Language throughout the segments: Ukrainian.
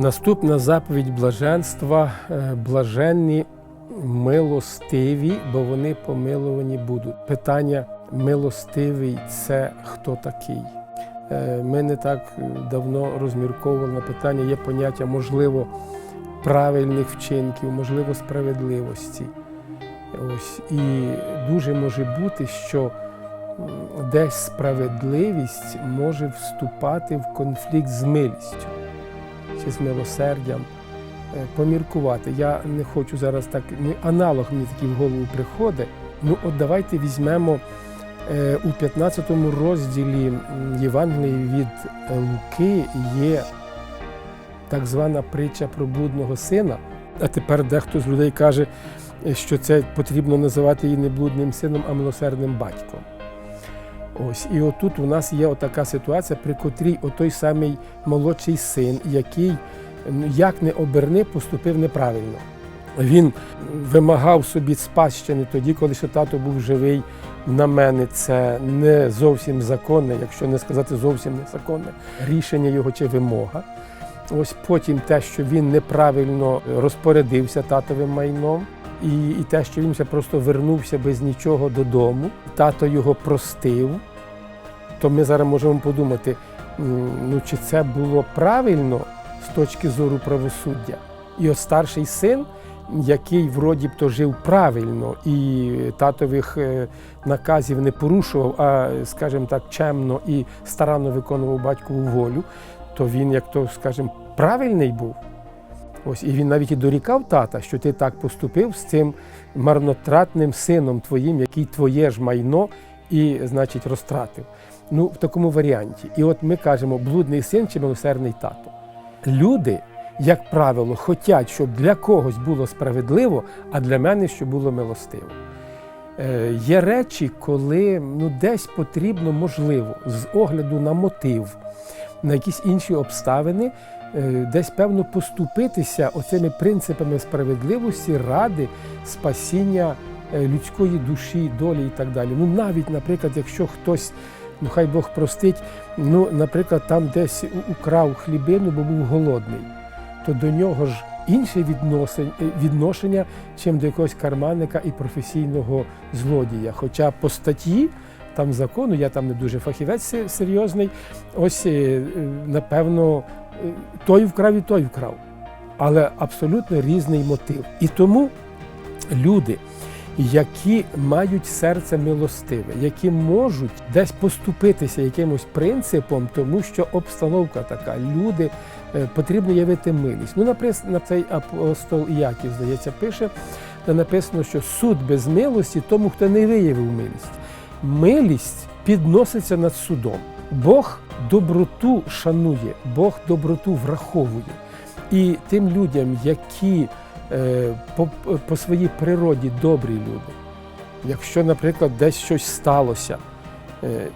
Наступна заповідь блаженства е, блаженні милостиві, бо вони помилувані будуть. Питання милостивий це хто такий? Е, Ми не так давно розмірковували на питання, є поняття, можливо, правильних вчинків, можливо, справедливості. Ось. І дуже може бути, що десь справедливість може вступати в конфлікт з милістю чи з милосердям. Е, Поміркувати. Я не хочу зараз так, аналог мені такий в голову приходить. Ну, от давайте візьмемо е, у 15 розділі Євангелії від е, Луки є так звана притча про блудного сина. А тепер дехто з людей каже, що це потрібно називати її не блудним сином, а милосердним батьком. Ось, і отут у нас є отака ситуація, при котрій отой самий молодший син, який як не оберни, поступив неправильно. Він вимагав собі спадщини тоді, коли ще тато був живий. На мене це не зовсім законне, якщо не сказати зовсім незаконне рішення його чи вимога. Ось потім те, що він неправильно розпорядився татовим майном, і, і те, що він просто вернувся без нічого додому, тато його простив, то ми зараз можемо подумати, ну чи це було правильно з точки зору правосуддя. І от старший син, який вроді б то жив правильно і татових е, наказів не порушував, а, скажімо так, чемно і старанно виконував батькову волю, то він, як то, скажімо, правильний був. Ось, і він навіть і дорікав тата, що ти так поступив з цим марнотратним сином твоїм, який твоє ж майно і, значить, розтратив. Ну, в такому варіанті. І от ми кажемо, блудний син чи милосердний тато. Люди, як правило, хочуть, щоб для когось було справедливо, а для мене щоб було милостиво. Е, Є речі, коли ну, десь потрібно, можливо, з огляду на мотив, на якісь інші обставини, е, десь певно поступитися оцими принципами справедливості, ради, спасіння е, людської душі, долі і так далі. Ну, навіть, наприклад, якщо хтось, ну хай Бог простить, ну, наприклад, там десь украв хлібину, бо був голодний, то до нього ж інше е, відношення, чим до якогось карманника і професійного злодія. Хоча по статті там закону, я там не дуже фахівець серйозний, ось е, напевно е, той вкрав і той вкрав. Але абсолютно різний мотив. І тому люди, які мають серце милостиве, які можуть десь поступитися якимось принципом, тому що обстановка така, люди е, потрібно явити милість. Ну, наприклад, на цей апостол Іаків, здається, пише, де написано, що суд без милості тому, хто не виявив милість. Милість підноситься над судом. Бог доброту шанує, Бог доброту враховує. І тим людям, які е, по, по своїй природі добрі люди, якщо, наприклад, десь щось сталося,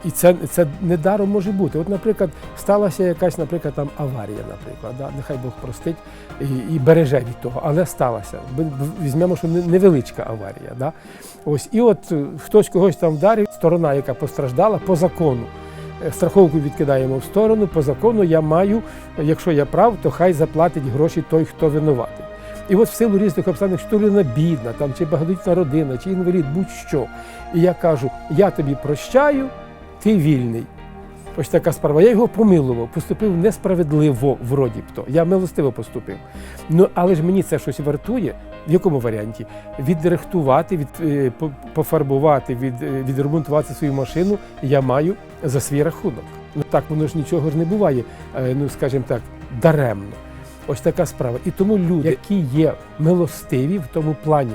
і це, це недаром може бути. От, наприклад, сталася якась, наприклад, там аварія, наприклад, да? нехай Бог простить і, і береже від того, але сталася. Візьмемо, що невеличка аварія. Да? Ось, і от е, хтось когось там вдарив, сторона, яка постраждала, по закону. Е, Страховку відкидаємо в сторону, по закону я маю, якщо я прав, то хай заплатить гроші той, хто винуватий. І от в силу різних обставин, що людина бідна, там, чи багатодітна родина, чи інвалід, будь-що. І я кажу, я тобі прощаю, ти вільний. Ось така справа. Я його помилував, поступив несправедливо, вроді б то. Я милостиво поступив. Ну, але ж мені це щось вартує. В якому варіанті? Відрихтувати, від, е, пофарбувати, від, е, відремонтувати свою машину я маю за свій рахунок. Ну так воно ж нічого ж не буває, е, ну скажімо так, даремно. Ось така справа. І тому люди, які є милостиві в тому плані,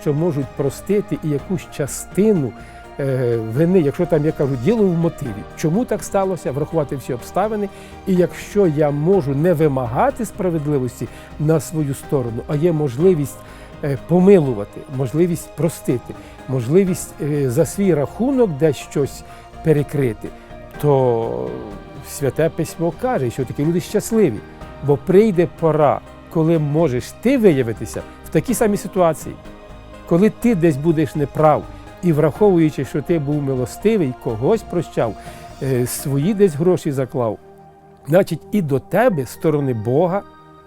що можуть простити і якусь частину е, вини, якщо там я кажу, діло в мотиві, чому так сталося, врахувати всі обставини. І якщо я можу не вимагати справедливості на свою сторону, а є можливість е, помилувати, можливість простити, можливість е, за свій рахунок десь щось перекрити, то святе письмо каже, що такі люди щасливі, бо прийде пора, коли можеш ти виявитися в такій самій ситуації, коли ти десь будеш неправ, і враховуючи, що ти був милостивий, когось прощав, е, свої десь гроші заклав, значить і до тебе, сторони Бога,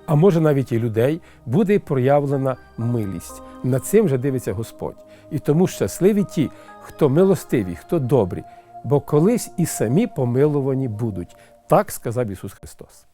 а може навіть і людей, буде проявлена милість. Над цим вже дивиться Господь. І тому щасливі ті, хто милостиві, хто добрі, бо колись і самі помилувані будуть. Так сказав Ісус Христос.